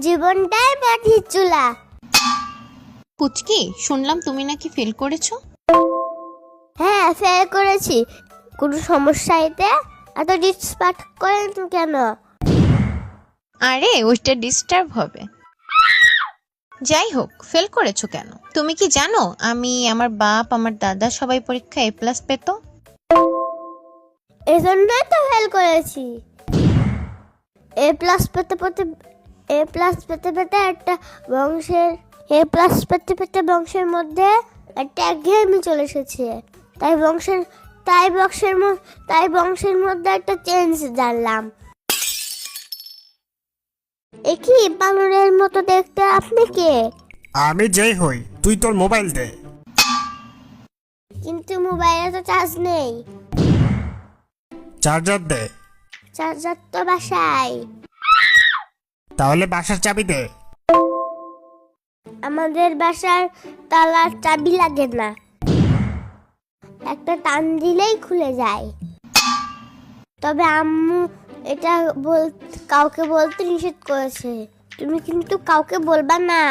জীবনটাই মাটির চুলা। পুচকি শুনলাম তুমি নাকি ফেল করেছ। হ্যাঁ ফেল করেছি। কোনো সমস্যা এতে? এত ডিসপার্ট করেন তুমি কেন? আরে ওইটা ডিস্টার্ব হবে। যাই হোক ফেল করেছ কেন? তুমি কি জানো আমি আমার বাপ আমার দাদা সবাই পরীক্ষা এ প্লাস পেতো? এজন্যই তো ফেল করেছি। এ প্লাস পেতে পেতে এ প্লাস পেতে পেতে একটা বংশের এ প্লাস পেতে পেতে বংশের মধ্যে একটা একঘেয়েমি চলে এসেছে। তাই বংশের তাই বংশের তাই বংশের মধ্যে একটা চেঞ্জ জানলাম। এ কি বানরের মতো দেখতে আপনি কে? আমি যেই হই তুই তোর মোবাইল দে। কিন্তু মোবাইলে তো চার্জ নেই। চার্জার দে। চার্জার তো বাসায়। তাহলে বাসার চাবি দে। আমাদের বাসার তালার চাবি লাগে না। একটা টান দিলেই খুলে যায়। তবে আম্মু এটা বল কাউকে বলতে নিষেধ করেছে। তুমি কিন্তু কাউকে বলবা না।